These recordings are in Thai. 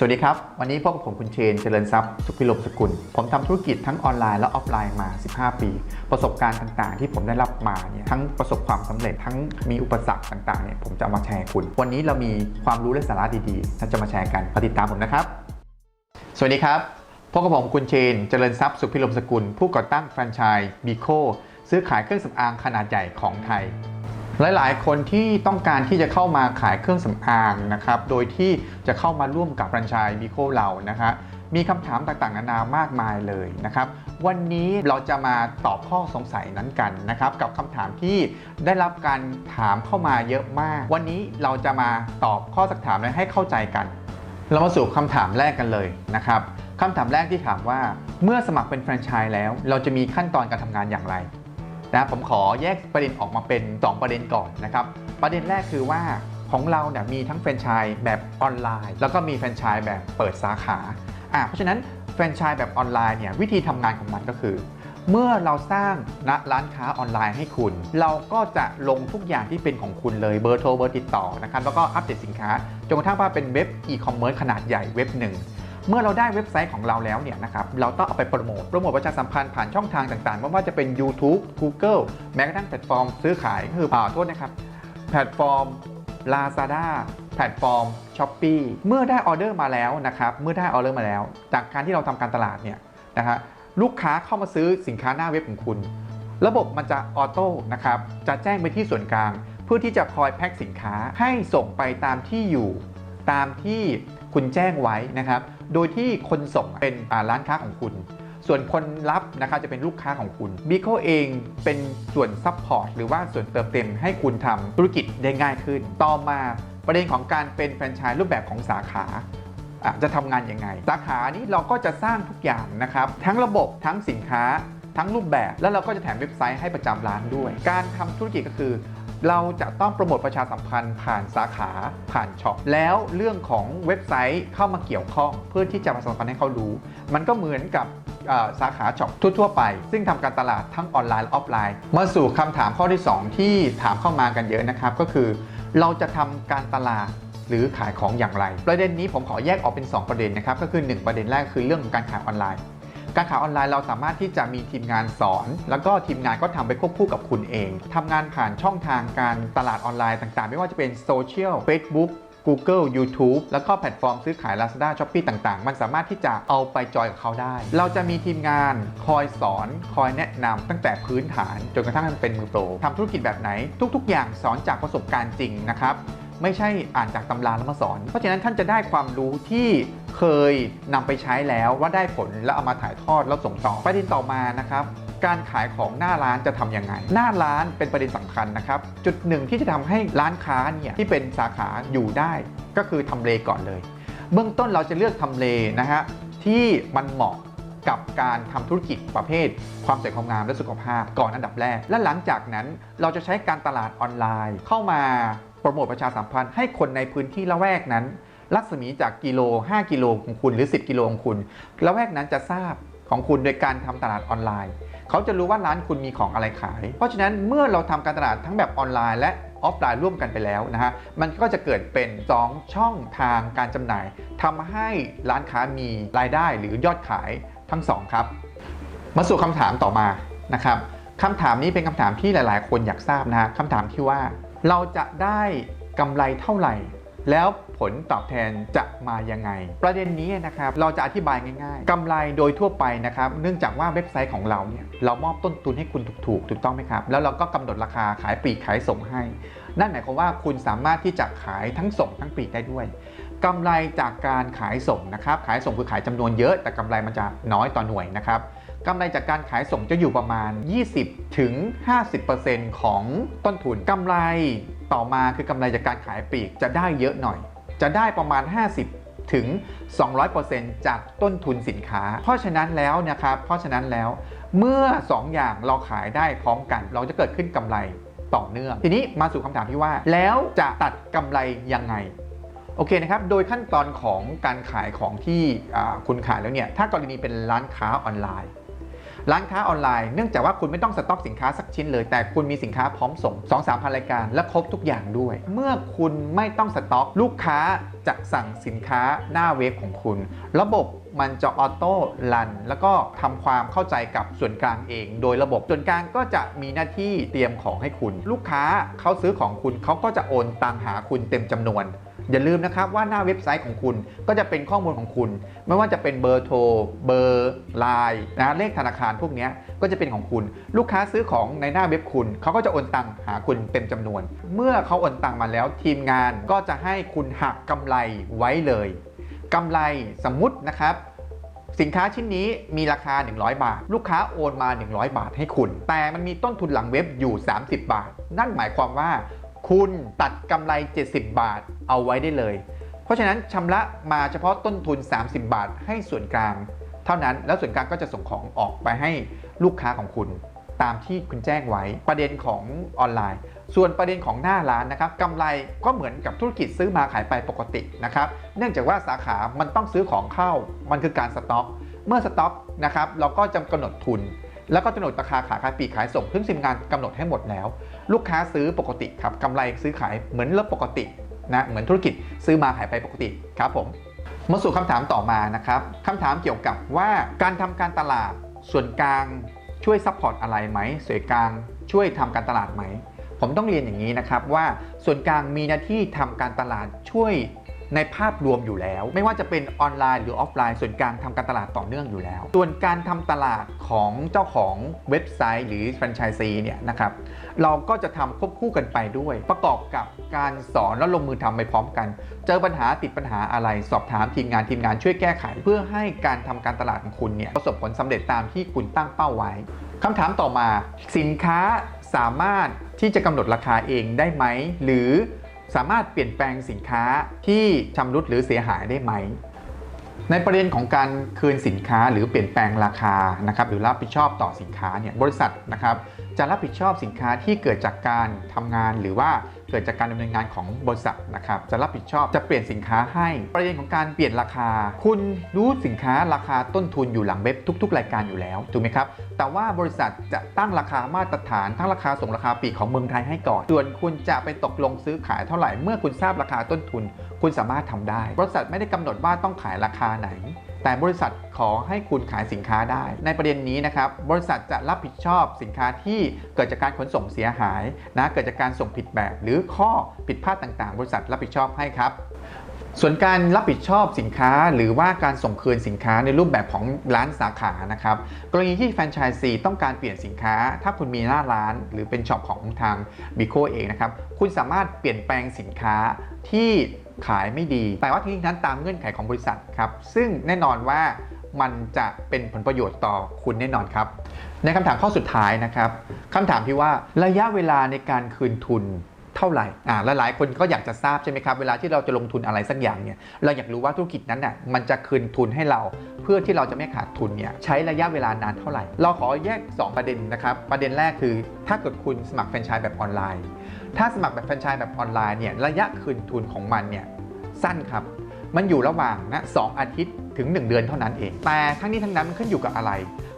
สวัสดีครับ วันนี้พบกับผมคุณเชน เจริญทรัพย์ สุพิรมสกุล ผมทำธุรกิจทั้งออนไลน์และออฟไลน์มา 15 ปี ประสบการณ์ต่างๆ ที่ผมได้รับมาเนี่ยทั้งประสบความสำเร็จทั้งมีอุปสรรคต่างๆเนี่ยผมจะามาแชร์คุณ วันนี้เรามีความรู้และสาระดีๆที่จะมาแชร์กันติดตามผมนะครับ สวัสดีครับพบกับผมคุณเชน เจริญทรัพย์ สุพิรมสกุล ผู้ก่อตั้งแฟรนไชส์บีโคซื้อขายเครื่องสำอางขนาดใหญ่ของไทย หลาย ๆ คนที่ต้องการที่จะเข้ามาขายเครื่องสำอางนะครับ โดยที่จะเข้ามาร่วมกับแฟรนไชส์บีโคเรานะครับมีคำถามต่างๆนานามากมายเลยนะครับ วันนี้เราจะมาตอบข้อสงสัยนั้นกันนะครับ กับคำถามที่ได้รับการถามเข้ามาเยอะมาก วันนี้เราจะมาตอบข้อสักถามและให้เข้าใจกัน เรามาสู่คำถามแรกกันเลยนะครับคำถามแรกที่ถามว่า เมื่อสมัครเป็นแฟรนไชส์แล้ว เราจะมีขั้นตอนการทำงานอย่างไร นะผมขอแยกประเด็นออกมาเป็น 2 ประเด็นก่อนนะครับ ประเด็นแรกคือว่าของเราเนี่ยมีทั้งแฟรนไชส์แบบออนไลน์ แล้วก็มีแฟรนไชส์แบบเปิดสาขาอะเพราะฉะนั้นแฟรนไชส์แบบออนไลน์เนี่ยวิธีทำงานของมันก็คือ เมื่อเราสร้างณร้านค้าออนไลน์ให้คุณ เราก็จะลงทุกอย่างที่เป็นของคุณเลยเบอร์โทรเบอร์ติดต่อนะครับแล้วก็อัปเดตสินค้าจนกระทั่งว่าเป็นเว็บอีคอมเมิร์ซขนาดใหญ่เว็บหนึ่ง เมื่อเราได้เว็บไซต์ของเราแล้วเนี่ยนะครับเราต้องเอาไปโปรโมทโปรโมทประชาสัมพันธ์ผ่านช่องทางต่างๆไม่ว่าจะเป็น YouTube Google แม้กระทั่งแพลตฟอร์มซื้อขายคืออ่าโทษนะครับแพลตฟอร์ม Lazada แพลตฟอร์ม s h อ p e e เมื่อได้ออเดอร์มาแล้วนะครับเมื่อได้ออเดอร์มาแล้ว จากการที่เราทำการตลาดเนี่ยนะฮะลูกค้าเข้ามาซื้อสินค้าหน้าเว็บของคุณ ระบบมันจะออโต้นะครับจะแจ้งไปที่ส่วนกลาง เพื่อที่จะคอยแพ็คสินค้าให้ส่งไปตามที่อยู่ ตามที่คุณแจ้งไว้นะครับ โดยที่คนส่งเป็นร้านค้าของคุณ ส่วนคนรับนะครับจะเป็นลูกค้าของคุณบิโคเองเป็นส่วนซัพพอร์ตหรือว่าส่วนเติมเต็มให้คุณทำธุรกิจได้ง่ายขึ้น ต่อมาประเด็นของการเป็นแฟรนไชส์รูปแบบของสาขาะจะทำงานยังไง สาขานี้เราก็จะสร้างทุกอย่างนะครับ ทั้งระบบทั้งสินค้า ทั้งรูปแบบ แล้วเราก็จะแถมเว็บไซต์ให้ประจำร้านด้วย การทำธุรกิจก็คือ เราจะต้องโปรโมทประชาสัมพันธ์ผ่านสาขาผ่านช็อปแล้วเรื่องของเว็บไซต์เข้ามาเกี่ยวข้อง เพื่อที่จะประชาสัมพันธ์ให้เขารู้ มันก็เหมือนกับสาขาช็อปทั่ว ๆ ไป ซึ่งทำการตลาดทั้งออนไลน์และออฟไลน์ มาสู่คำถามข้อที่ 2 ที่ถามเข้ามากันเยอะนะครับ ก็คือ เราจะทำการตลาดหรือขายของอย่างไร ประเด็นนี้ผมขอแยกออกเป็น 2 ประเด็นนะครับ ก็คือ 1 ประเด็นแรกคือเรื่องของการขายออนไลน์ การขายออนไลน์เราสามารถที่จะมีทีมงานสอน แล้วก็ทีมงานก็ทำไปควบคู่กับคุณเองทำงานผ่านช่องทางการตลาดออนไลน์ต่างๆ ไม่ว่าจะเป็นโซเชียล Facebook Google YouTube แล้วก็แพลตฟอร์มซื้อขาย Lazada Shopee ต่างๆ มันสามารถที่จะเอาไปจอยกับเขาได้ เราจะมีทีมงานคอยสอน คอยแนะนำตั้งแต่พื้นฐาน จนกระทั่งมันเป็นมือโปรทำธุรกิจแบบไหน ทุกๆ อย่างสอนจากประสบการณ์จริงนะครับ ไม่ใช่อ่านจากตำราแล้วมาสอน เพราะฉะนั้นท่านจะได้ความรู้ที่เคยนำไปใช้แล้วว่าได้ผลแล้วเอามาถ่ายทอดแล้วส่งต่อประเด็นต่อมานะครับการขายของหน้าร้านจะทำยังไง หน้าร้านเป็นประเด็นสำคัญนะครับ จุดหนึ่งที่จะทำให้ร้านค้าเนี่ยที่เป็นสาขาอยู่ได้ก็คือทำเลก่อนเลย เบื้องต้นเราจะเลือกทำเลนะฮะที่มันเหมาะกับการทำธุรกิจประเภท ความสวยความงามและสุขภาพก่อนอันดับแรก และหลังจากนั้นเราจะใช้การตลาดออนไลน์เข้ามา โปรโมทประชาสัมพันธ์ให้คนในพื้นที่ละแวกนั้นรัศมีจากกิโล 5 กิโลของคุณหรือ 10 กิโลของคุณละแวกนั้นจะทราบของคุณโดยการทำตลาดออนไลน์ เขาจะรู้ว่าร้านคุณมีของอะไรขาย เพราะฉะนั้นเมื่อเราทำการตลาดทั้งแบบออนไลน์และออฟไลน์ร่วมกันไปแล้วนะฮะ มันก็จะเกิดเป็น 2 ช่องทางการจำหน่ายทำให้ร้านค้ามีรายได้หรือยอดขายทั้งสองครับ มาสู่คำถามต่อมานะครับคำถามนี้เป็นคำถามที่หลาย ๆ คนอยากทราบนะฮะคำถามที่ว่า เราจะได้กำไรเท่าไหร่ แล้วผลตอบแทนจะมายังไง ประเด็นนี้นะครับเราจะอธิบายง่ายๆกำไรโดยทั่วไปนะครับเนื่องจากว่าเว็บไซต์ของเราเนี่ยเรามอบต้นทุนให้คุณถูกๆถูกต้องไหมครับ แล้วเราก็กำหนดราคาขายปลีกขายส่งให้ นั่นหมายความว่าคุณสามารถที่จะขายทั้งส่งทั้งปลีกได้ด้วยกำไรจากการขายส่งนะครับขายส่งคือขายจำนวนเยอะ แต่กำไรมันจะน้อยต่อหน่วยนะครับ กำไรจากการขายส่งจะอยู่ประมาณ 20ถึง50%ของต้นทุนกำไรต่อมาคือกำไรจากการขายปลีกจะได้เยอะหน่อย จะได้ประมาณ 50ถึง 200%จากต้นทุนสินค้า เพราะฉะนั้นแล้วนะครับเพราะฉะนั้นแล้วเมื่อ 2 อย่างเราขายได้พร้อมกัน เราจะเกิดขึ้นกำไรต่อเนื่อง ทีนี้มาสู่คำถามที่ว่า แล้วจะตัดกำไรยังไงโอเคนะครับ โดยขั้นตอนของการขายของที่คุณขายแล้วเนี่ย ถ้ากรณีเป็นร้านค้าออนไลน์ ร้านค้าออนไลน์เนื่องจากว่าคุณไม่ต้องสต็อกสินค้าสักชิ้นเลย แต่คุณมีสินค้าพร้อมส่ง 2 3พันรายการ และครบทุกอย่างด้วย เมื่อคุณไม่ต้องสต็อก ลูกค้าจะสั่งสินค้าหน้าเว็บของคุณ ระบบมันจะออโต้รัน แล้วก็ทำความเข้าใจกับส่วนกลางเอง โดยระบบส่วนกลางก็จะมีหน้าที่เตรียมของให้คุณ ลูกค้าเขาซื้อของคุณเขาก็จะโอนตังหาคุณเต็มจำนวน อย่าลืมนะครับว่าหน้าเว็บไซต์ของคุณก็จะเป็นข้อมูลของคุณ ไม่ว่าจะเป็นเบอร์โทร เบอร์ไลน์นะเลขธนาคารพวกนี้ก็จะเป็นของคุณ ลูกค้าซื้อของในหน้าเว็บคุณเขาก็จะโอนตังหาคุณเต็มจำนวน เมื่อเขาโอนตังมาแล้ว ทีมงานก็จะให้คุณหักกำไรไว้เลยกำไรสมมุตินะครับสินค้าชิ้นนี้มีราคา 100 บาท ลูกค้าโอนมา 100 บาทให้คุณ แต่มันมีต้นทุนหลังเว็บอยู่ 30 บาท นั่นหมายความว่า คุณตัดกำไร 70 บาทเอาไว้ได้เลย เพราะฉะนั้นชำระมาเฉพาะต้นทุน 30 บาทให้ส่วนกลาง เท่านั้นแล้วส่วนกลางก็จะส่งของออกไปให้ลูกค้าของคุณ ตามที่คุณแจ้งไว้ประเด็นของออนไลน์ ส่วนประเด็นของหน้าร้านนะครับกำไรก็เหมือนกับธุรกิจซื้อมาขายไปปกตินะครับเนื่องจากว่าสาขามันต้องซื้อของเข้ามันคือการสต็อกเมื่อสต็อกนะครับเราก็จะกำหนดทุน แล้วก็กำหนดราคาขายขายปีกขายส่งซึ่งทีมงานกำหนดให้หมดแล้ว ลูกค้าซื้อปกติครับกำไรซื้อขายเหมือนเรื่องปกตินะเหมือนธุรกิจซื้อมาขายไปปกติครับผมมาสู่คำถามต่อมานะครับคำถามเกี่ยวกับว่าการทำการตลาดส่วนกลางช่วยซัพพอร์ตอะไรไหมส่วนกลางช่วยทำการตลาดไหมผมต้องเรียนอย่างนี้นะครับว่าส่วนกลางมีหน้าที่ทำการตลาดช่วย ในภาพรวมอยู่แล้ว ไม่ว่าจะเป็นออนไลน์หรือออฟไลน์ ส่วนกางทำการตลาดต่อเนื่องอยู่แล้ว ส่วนการทำตลาดของเจ้าของเว็บไซต์ หรือแฟรนไชส์ซีเนี่ยนะครับเราก็จะทำควบคู่กันไปด้วย ประกอบกับการสอนและลงมือทำไปพร้อมกัน เจอปัญหาติดปัญหาอะไร สอบถามทีมงานทีมงานช่วยแก้ไข เพื่อให้การทำการตลาดของคุณเนี่ยประสบผลสำเร็จตามที่คุณตั้งเป้าไว้คำถามต่อมา สินค้าสามารถที่จะกำหนดราคาเองได้ไหม หรือ สามารถเปลี่ยนแปลงสินค้าที่ชำรุดหรือเสียหายได้ไหม ในประเด็นของการคืนสินค้าหรือเปลี่ยนแปลงราคานะครับหรือรับผิดชอบต่อสินค้าเนี่ยบริษัทนะครับจะรับผิดชอบสินค้าที่เกิดจากการทำงานหรือว่า เกิดจากการดำเนินงานของบริษัทนะครับจะรับผิดชอบจะเปลี่ยนสินค้าให้ ประเด็นของการเปลี่ยนราคา คุณรู้สินค้าราคาต้นทุนอยู่หลังเว็บทุก ๆ รายการอยู่แล้วถูกไหมครับแต่ว่าบริษัทจะตั้งราคามาตรฐานทั้งราคาส่งราคาปีกของเมืองไทยให้ก่อนส่วนคุณจะไปตกลงซื้อขายเท่าไหร่เมื่อคุณทราบราคาต้นทุนคุณสามารถทำได้ บริษัทไม่ได้กำหนดว่าต้องขายราคาไหน แต่บริษัทขอให้คุณขายสินค้าได้ ในประเด็นนี้นะครับ บริษัทจะรับผิดชอบสินค้าที่เกิดจากการขนส่งเสียหายนะเกิดจากการส่งผิดแบบหรือข้อผิดพลาดต่างๆ บริษัทรับผิดชอบให้ครับส่วนการรับผิดชอบสินค้าหรือว่าการส่งคืนสินค้าในรูปแบบของร้านสาขานะครับกรณีที่แฟรนไชส์ซีต้องการเปลี่ยนสินค้า ถ้าคุณมีหน้าร้าน หรือเป็นช็อปของทางบิโคเองนะครับคุณสามารถเปลี่ยนแปลงสินค้าที่ ขายไม่ดี แต่ว่าทั้งนี้ทั้นั้นตามเงื่อนไขของบริษัทครับ ซึ่งแน่นอนว่ามันจะเป็นผลประโยชน์ต่อคุณแน่นอนครับ ในคำถามข้อสุดท้ายนะครับคำถามที่ว่าระยะเวลาในการคืนทุนเท่าไหร่อ่าและหลายคนก็อยากจะทราบใช่ไหมครับ เวลาที่เราจะลงทุนอะไรสักอย่างเนี่ย เราอยากรู้ว่าธุรกิจนั้นน่ะ มันจะคืนทุนให้เรา เพื่อที่เราจะไม่ขาดทุนเนี่ย ใช้ระยะเวลานานเท่าไหร่ เราขอแยก 2 ประเด็นนะครับ ประเด็นแรกคือ ถ้าเกิดคุณสมัครแฟรนไชส์แบบออนไลน์ ถ้าสมัครแบบแฟรนไชส์แบบออนไลน์เนี่ย ระยะคืนทุนของมันเนี่ย สั้นครับ มันอยู่ระหว่างนะสอาทิตย์ถึง 1 เดือนเท่านั้นเอง แต่ทั้งนี้ทั้งนั้นมันขึ้นอยู่กับอะไร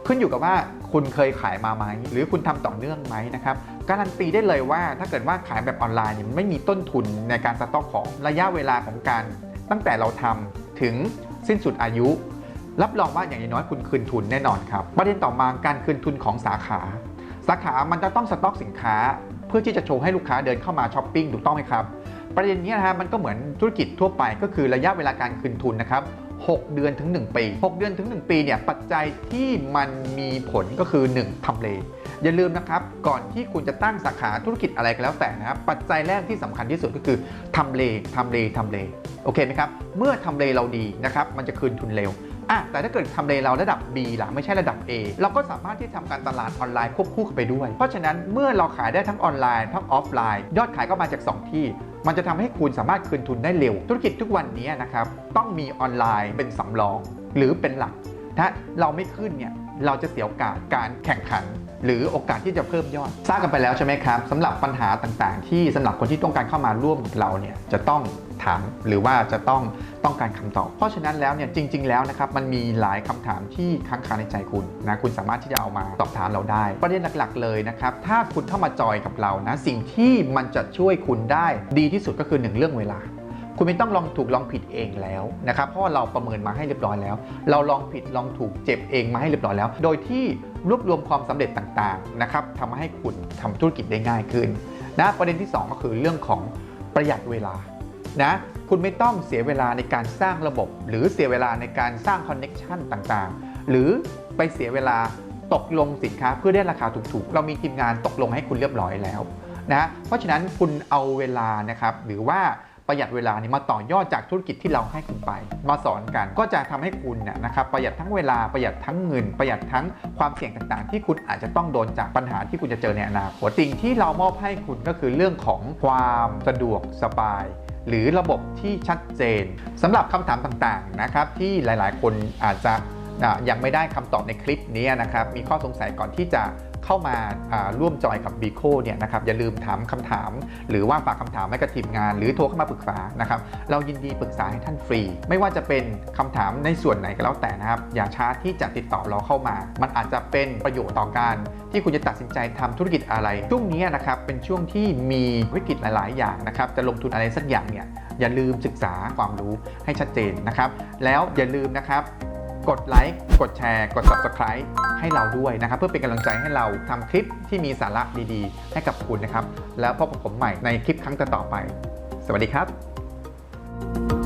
ขึ้นอยู่กับว่าคุณเคยขายมาไหมหรือคุณทำต่อเนื่องไหมนะครับการันตีได้เลยว่าถ้าเกิดว่าขายแบบออนไลน์เนี่ยมันไม่มีต้นทุนในการสต็อกของระยะเวลาของการตั้งแต่เราทำถึงสิ้นสุดอายุ รับรองว่าอย่างน้อยคุณคืนทุนแน่นอนครับ ประเด็นต่อมาการคืนทุนของสาขา สาขามันจะต้องสต็อกสินค้า เพื่อที่จะโชว์ให้ลูกค้าเดินเข้ามาช้อปปิ้งถูกต้องไหมครับ ประเด็นนี้นะฮะมันก็เหมือนธุรกิจทั่วไปก็คือระยะเวลาการคืนทุนนะครับ6 เดือนถึง 1 ปี 6 เดือนถึง 1 ปีเนี่ยปัจจัยที่มันมีผลก็คือ 1ทำเล อย่าลืมนะครับก่อนที่คุณจะตั้งสาขาธุรกิจอะไรก็แล้วแต่นะครับปัจจัยแรกที่สำคัญที่สุดก็คือทำเลทำเลทำเลโอเคไหมครับเมื่อทำเลเราดีนะครับมันจะคืนทุนเร็ว อะแต่ถ้าเกิดทำเลเราระดับ B ล่ะไม่ใช่ระดับ A เราก็สามารถที่ทำการตลาดออนไลน์ควบคู่กันไปด้วย เพราะฉะนั้นเมื่อเราขายได้ทั้งออนไลน์ทั้งออฟไลน์ ยอดขายก็มาจาก 2 ที่มันจะทำให้คุณสามารถคืนทุนได้เร็ว ธุรกิจทุกวันนี้นะครับต้องมีออนไลน์เป็นสำรอง หรือเป็นหลัก ถ้าเราไม่ขึ้นเนี่ยเราจะเสียโอกาสการแข่งขัน หรือโอกาสที่จะเพิ่มยอด ทราบกันไปแล้วใช่ไหมครับสำหรับปัญหาต่างๆ ที่สำหรับคนที่ต้องการเข้ามาร่วมกับเราเนี่ยจะต้องถามหรือว่าจะต้องต้องการคำตอบ เพราะฉะนั้นแล้วเนี่ยจริง ๆ แล้วนะครับมันมีหลายคำถามที่ค้างคาในใจคุณนะคุณสามารถที่จะเอามาสอบถามเราได้ ประเด็นหลักๆ เลยนะครับถ้าคุณเข้ามาจอยกับเรานะสิ่งที่มันจะช่วยคุณได้ดีที่สุดก็คือหนึ่งเรื่องเวลา คุณไม่ต้องลองถูกลองผิดเองแล้วนะครับเพราะว่าเราประเมินมาให้เรียบร้อยแล้ว เราลองผิดลองถูกเจ็บเองมาให้เรียบร้อยแล้ว โดยที่รวบรวมความสำเร็จต่างๆนะครับทำให้คุณทำธุรกิจได้ง่ายขึ้นนะประเด็นที่ 2 ก็คือเรื่องของประหยัดเวลานะคุณไม่ต้องเสียเวลาในการสร้างระบบ หรือเสียเวลาในการสร้างคอนเน็ชันต่างๆ หรือไปเสียเวลาตกลงสินค้าเพื่อได้ราคาถูกๆ เรามีทีมงานตกลงให้คุณเรียบร้อยแล้วนะเพราะฉะนั้นคุณเอาเวลานะครับหรือว่า ประหยัดเวลานี่มาต่อยอดจากธุรกิจที่เราให้คุณไป มาสอนกันก็จะทำให้คุณเนี่ยนะครับประหยัดทั้งเวลาประหยัดทั้งเงิน ประหยัดทั้งความเสี่ยงต่างๆ ที่คุณอาจจะต้องโดนจากปัญหาที่คุณจะเจอในอนาคตสิ่งที่เรามอบให้คุณก็คือเรื่องของความสะดวกสบายหรือระบบที่ชัดเจนสำหรับคำถามต่างๆนะครับที่หลายๆ คนอาจจะอะยังไม่ได้คำตอบในคลิปนี้นะครับ มีข้อสงสัยก่อนที่จะ เข้ามาร่วมจอยกับ b ีโคเนี่ยนะครับอย่าลืมถามคำถาม หรือว่าฝากคำถามให้กับทีมงาน หรือโทรเข้ามาปรึกษานะครับเรายินดีปรึกษาให้ท่านฟรี ไม่ว่าจะเป็นคำถามในส่วนไหนก็แล้วแต่นะครับอย่าช้าที่จะติดต่อเราเข้ามา มันอาจจะเป็นประโยชน์ต่อการ ที่คุณจะตัดสินใจทำธุรกิจอะไรช่วงนี้นะครับเป็นช่วงที่มีวิกฤตหลาย ๆ อย่างนะครับจะลงทุนอะไรสักอย่างเนี่ยอย่าลืมศึกษาความรู้ให้ชัดเจนนะครับ แล้วอย่าลืมนะครับ กดไลค์กดแชร์ กด Subscribe ให้เราด้วยนะครับ เพื่อเป็นกำลังใจให้เราทำคลิปที่มีสาระดีๆ ให้กับคุณนะครับ แล้วพบกับผมใหม่ในคลิปครั้งต่อไป สวัสดีครับ